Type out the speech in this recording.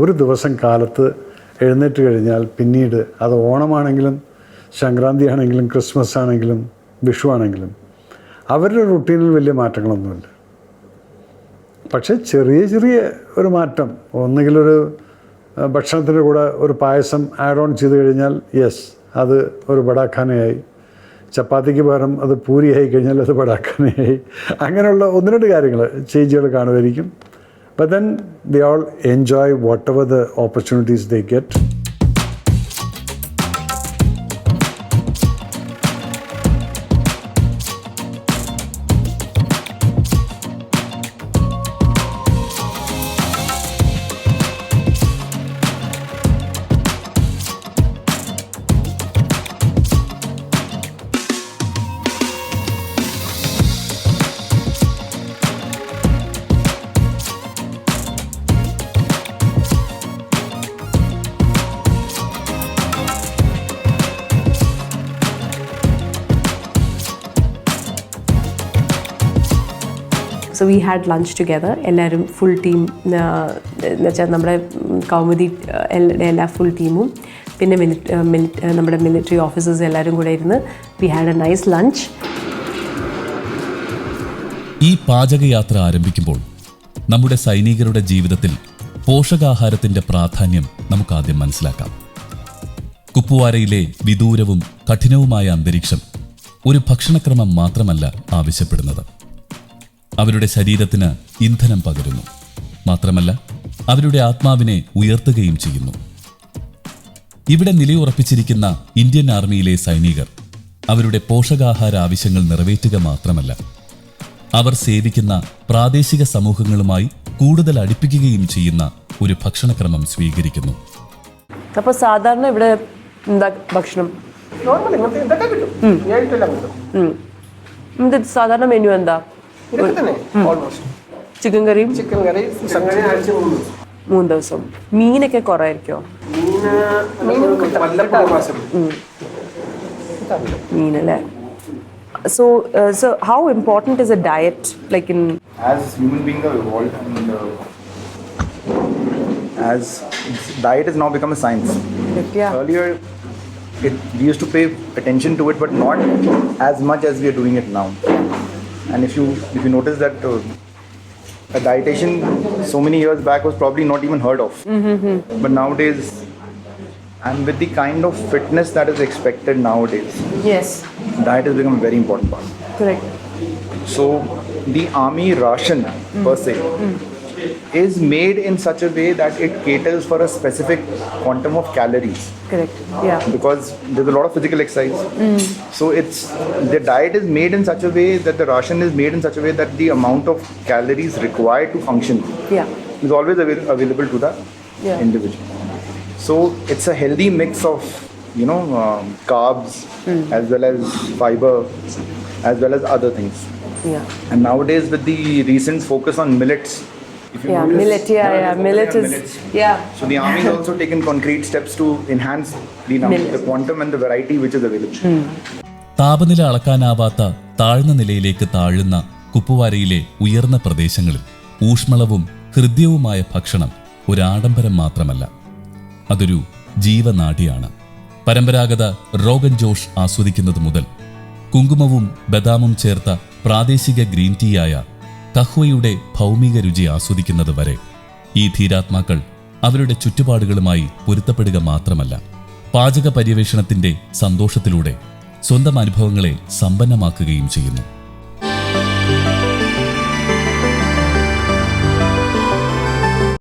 ഒരു ദിവസം കാലത്ത് എഴുന്നേറ്റ് കഴിഞ്ഞാൽ പിന്നീട് അത് ഓണമാണെങ്കിലും സംക്രാന്തി ആണെങ്കിലും ക്രിസ്മസ് ആണെങ്കിലും വിഷു ആണെങ്കിലും അവരുടെ റുട്ടീനിൽ വലിയ മാറ്റങ്ങളൊന്നുമില്ല. പക്ഷേ ചെറിയ ചെറിയ ഒരു മാറ്റം ഒന്നുകിലൊരു ഭക്ഷണത്തിന്റെ കൂടെ ഒരു പായസം ആഡ് ഓൺ ചെയ്ത് കഴിഞ്ഞാൽ യെസ് അത് ഒരു ബടാഖാനയായി ചപ്പാത്തിക്ക് പകരം അത് പൂരിയായി കഴിഞ്ഞാൽ അത് ബടാഖാനയായി അങ്ങനെയുള്ള ഒന്ന് രണ്ട് കാര്യങ്ങൾ ചേഞ്ചുകൾ കാണുമായിരിക്കും. But then they all enjoy whatever the opportunities they get. So we had lunch together എല്ലാവരും ഫുൾ ടീം എന്ന് വെച്ചാൽ നമ്മുടെ കൗമുദി എല്ലാ- ഫുൾ ടീമും പിന്നെ മിലിറ്റ് നമ്മുടെ മിലിറ്ററി ഓഫീസേഴ്സ് എല്ലാവരും കൂടെ ഇരുന്ന് we had a nice lunch ഈ പാചകയാത്ര ആരംഭിക്കുമ്പോൾ നമ്മുടെ സൈനികരുടെ ജീവിതത്തിൽ പോഷകാഹാരത്തിന്റെ പ്രാധാന്യം നമുക്കാദ്യം മനസ്സിലാക്കാം. കുപ്പുവാരയിലെ വിദൂരവും കഠിനവുമായ അന്തരീക്ഷം ഒരു ഭക്ഷണക്രമം മാത്രമല്ല ആവശ്യപ്പെടുന്നത്. അവരുടെ ശരീരത്തിന് ഇന്ധനം പകരുന്നു. മാത്രമല്ല അവരുടെ ആത്മാവിനെ ഉയർത്തുകയും ചെയ്യുന്നു. ഇവിടെ നിലയുറപ്പിച്ചിരിക്കുന്ന ഇന്ത്യൻ ആർമിയിലെ സൈനികർ അവരുടെ പോഷകാഹാര ആവശ്യങ്ങൾ നിറവേറ്റുക മാത്രമല്ല അവർ സേവിക്കുന്ന പ്രാദേശിക സമൂഹങ്ങളുമായി കൂടുതൽ അടുപ്പിക്കുകയും ചെയ്യുന്ന ഒരു ഭക്ഷണക്രമം സ്വീകരിക്കുന്നു. അപ്പോൾ സാധാരണ ഇവിടെ എന്താ ഭക്ഷണം. സാധാരണ മെനു എന്താ? ചിക്കൻ കറിയും ചിക്കൻ കറി സംഗതി ആഴ്ച മൂന്ന് ദിവസം മൂന്ന് ദിവസം മീനൊക്കെ കുറവായിരിക്കോ മീന് മീൻ കിട്ടും വല്ലപ്പോഴും മാസം മീനല്ലേ so so how important is a diet like in as human beings have evolved and uh, as diet has now become a science. Earlier, it, we used to pay attention to it, but not as much as we are doing it now. And if you if you notice that uh, a dietitian so many years back was probably not even heard of, mm-hmm, mm-hmm. but nowadays, and with the kind of fitness that is expected nowadays, yes, diet has become a very important part. correct. So the army ration per se mm-hmm. Is made in such a way that it caters for a specific quantum of calories correct yeah because there's a lot of physical exercise. So it's the diet is made in such a way that the ration is made in such a way that the amount of calories required to function yeah is always avail- available to the Yeah. individual. So it's a healthy mix of you know um, carbs as well as fiber as well as other things. yeah And nowadays, with the recent focus on millets, if you yeah notice- millet yeah yeah, yeah millet is millets. yeah So the army has also taken concrete steps to enhance the number, the quantum and the variety which is available. താപനില അളക്കാനാവാത്ത താഴ്ന്ന നിലയിലേക്ക് താഴുന്ന കുപ്പുവാരയിലെ ഉയർന്ന പ്രദേശങ്ങളിൽ ഊഷ്മളവും ഹൃദ്യവുമായ ഭക്ഷണം ഒരാഡംബരം ആഡംബരം മാത്രമല്ല അതൊരു ജീവനാഡിയാണ് പരമ്പരാഗത റോഗൻ ജോഷ് ആസ്വദിക്കുന്നത് മുതൽ കുങ്കുമവും ബദാമും ചേർത്ത പ്രാദേശിക ഗ്രീൻ ടീയായ കഹ്വയുടെ ഭൗമിക രുചി ആസ്വദിക്കുന്നത് വരെ ഈ ധീരാത്മാക്കൾ അവരുടെ ചുറ്റുപാടുകളുമായി പൊരുത്തപ്പെടുക മാത്രമല്ല പാചക പര്യവേഷണത്തിന്റെ സന്തോഷത്തിലൂടെ സ്വന്തം അനുഭവങ്ങളെ സമ്പന്നമാക്കുകയും ചെയ്യുന്നു.